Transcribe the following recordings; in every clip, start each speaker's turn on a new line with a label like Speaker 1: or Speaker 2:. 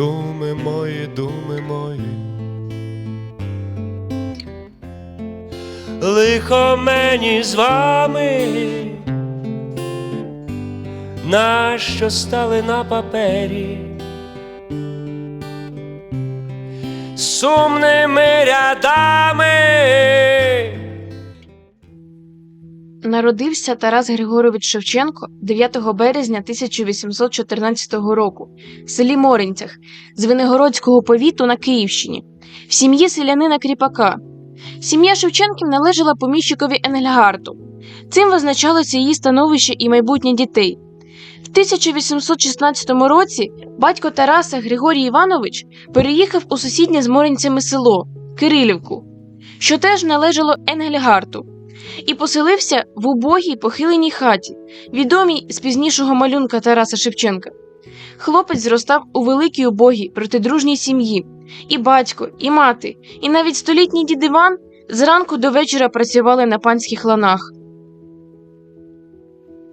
Speaker 1: думи мої, думи мої. Лихо мені з вами, нащо стали на папері, сумними рядами.
Speaker 2: Народився Тарас Григорович Шевченко 9 березня 1814 року в селі Моринцях Звенигородського повіту на Київщині, в сім'ї селянина Кріпака. Сім'я Шевченків належала поміщикові Енгельгарту. Цим визначалося її становище і майбутнє дітей. В 1816 році батько Тараса Григорій Іванович переїхав у сусіднє з Моринцями село Кирилівку, що теж належало Енгельгарту і поселився в убогій похиленій хаті, відомій з пізнішого малюнка Тараса Шевченка. Хлопець зростав у великій убогій протидружній сім'ї, і батько, і мати, і навіть столітній дід Іван зранку до вечора працювали на панських ланах.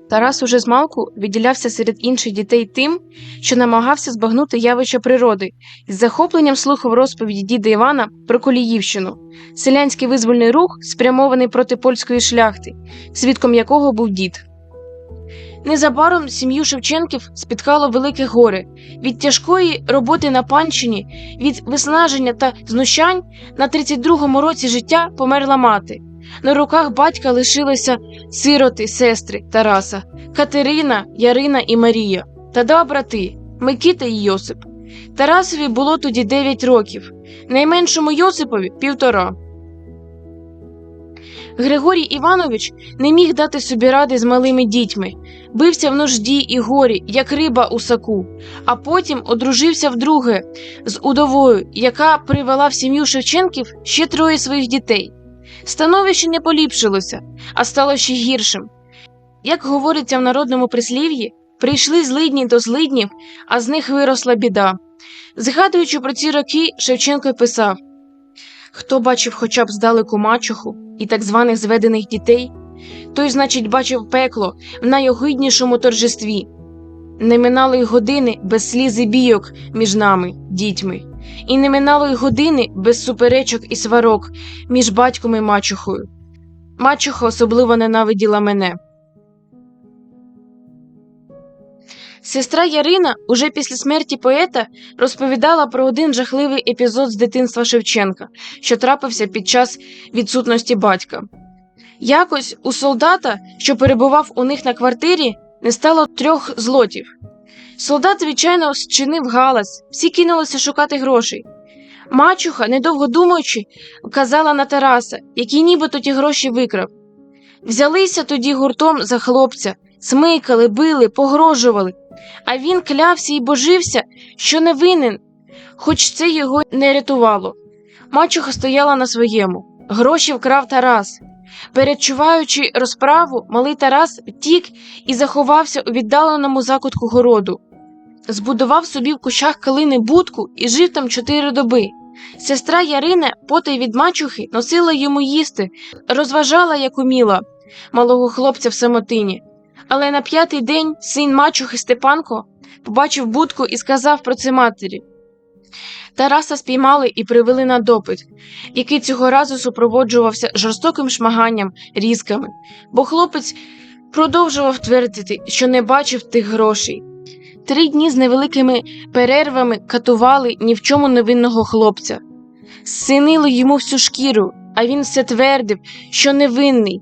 Speaker 2: Тарас уже змалку відділявся серед інших дітей тим, що намагався збагнути явища природи і з захопленням слухав розповіді діда Івана про Коліївщину, селянський визвольний рух, спрямований проти польської шляхти, свідком якого був дід. Незабаром сім'ю Шевченків спіткало велике горе від тяжкої роботи на панщині, від виснаження та знущань на 32-му році життя померла мати. На руках батька лишилися сироти, сестри Тараса, Катерина, Ярина і Марія та два брати Микита і Йосип. Тарасові було тоді 9 років, найменшому Йосипові півтора. Григорій Іванович не міг дати собі ради з малими дітьми, бився в нужді і горі, як риба у саку, а потім одружився вдруге з удовою, яка привела в сім'ю Шевченків ще троє своїх дітей. Становище не поліпшилося, а стало ще гіршим. Як говориться в народному прислів'ї, прийшли злидні до злиднів, а з них виросла біда. Згадуючи про ці роки, Шевченко писав Хто бачив хоча б здалеку мачуху і так званих зведених дітей, той, значить, бачив пекло в найогиднішому торжестві. Не минало й години без сліз і бійок між нами, дітьми, і не минало й години без суперечок і сварок між батьком і мачухою. Мачуха особливо ненавиділа мене. Сестра Ярина уже після смерті поета розповідала про один жахливий епізод з дитинства Шевченка, що трапився під час відсутності батька. Якось у солдата, що перебував у них на квартирі, не стало трьох злотів. Солдат, звичайно, зчинив галас, всі кинулися шукати грошей. Мачуха, недовго думаючи, вказала на Тараса, який нібито ті гроші викрав. Взялися тоді гуртом за хлопця, смикали, били, погрожували, а він клявся і божився, що не винен, хоч це його не рятувало. Мачуха стояла на своєму. Гроші вкрав Тарас. Передчуваючи розправу, малий Тарас втік і заховався у віддаленому закутку городу. Збудував собі в кущах калини будку і жив там чотири доби. Сестра Ярина, потай від мачухи, носила йому їсти, розважала, як уміла, малого хлопця в самотині. Але на п'ятий день син мачухи Степанко побачив будку і сказав про це матері. Тараса спіймали і привели на допит, який цього разу супроводжувався жорстоким шмаганням, різками, бо хлопець продовжував твердити, що не бачив тих грошей. Три дні з невеликими перервами катували ні в чому невинного хлопця. Синили йому всю шкіру, а він все твердив, що невинний.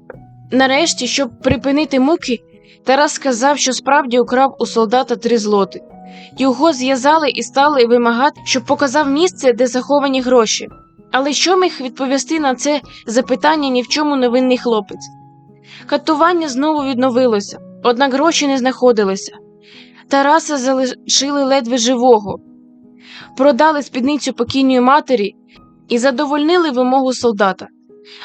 Speaker 2: Нарешті, щоб припинити муки, Тарас сказав, що справді украв у солдата три злоти. Його зв'язали і стали вимагати, щоб показав місце, де заховані гроші. Але що міг відповісти на це запитання ні в чому невинний хлопець? Катування знову відновилося, однак гроші не знаходилися. Тараса залишили ледве живого, продали спідницю покійної матері і задовольнили вимогу солдата.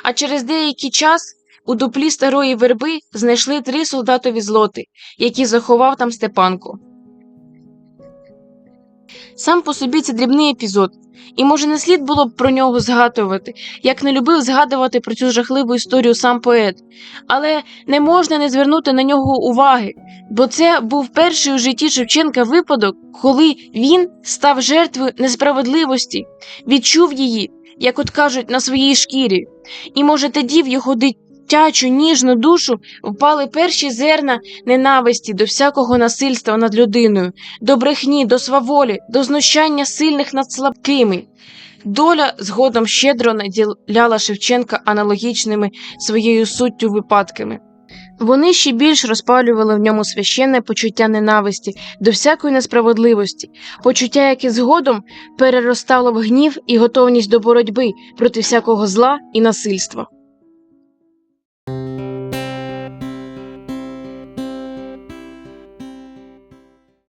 Speaker 2: А через деякий час у дуплі старої верби знайшли три солдатові злоти, які заховав там Степанко. Сам по собі це дрібний епізод, і може не слід було б про нього згадувати, як не любив згадувати про цю жахливу історію сам поет. Але не можна не звернути на нього уваги, бо це був перший у житті Шевченка випадок, коли він став жертвою несправедливості, відчув її, як от кажуть, на своїй шкірі. І може тоді в його дитячу ніжну душу впали перші зерна ненависті до всякого насильства над людиною, до брехні, до сваволі, до знущання сильних над слабкими. Доля згодом щедро наділяла Шевченка аналогічними своєю суттю випадками. Вони ще більш розпалювали в ньому священне почуття ненависті до всякої несправедливості, почуття, яке згодом переростало в гнів і готовність до боротьби проти всякого зла і насильства.